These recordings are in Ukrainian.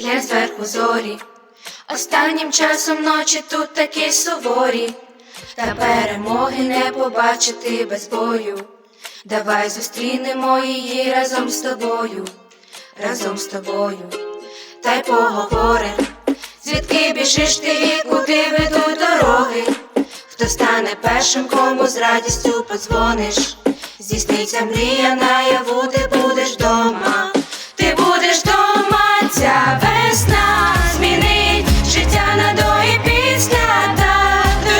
Глянь зверху зорі. Останнім часом ночі тут такі суворі, та перемоги не побачити без бою. Давай зустрінемо її разом з тобою, разом з тобою, та й поговорим, звідки біжиш ти і куди ведуть дороги, хто стане першим, кому з радістю подзвониш, здійсниться мрія наяву, ти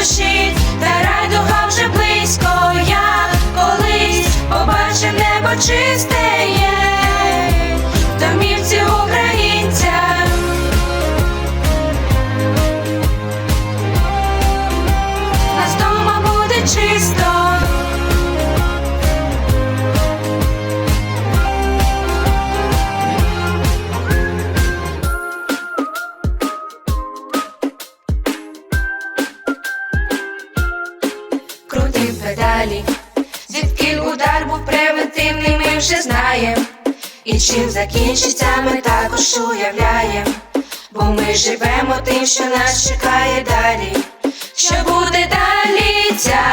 душі, та радуга вже близько, як колись побачив небо чисте крутим далі, звідки удар був превентивний, ми вже знаєм. І чим закінчиться, ми також уявляєм, бо ми живемо тим, що нас чекає далі. Що буде далі, ця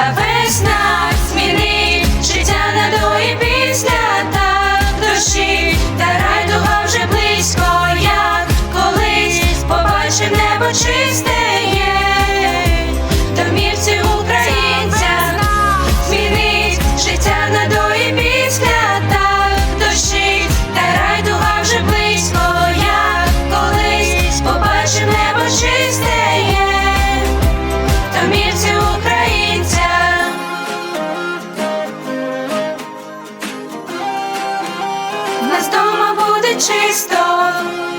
чисто.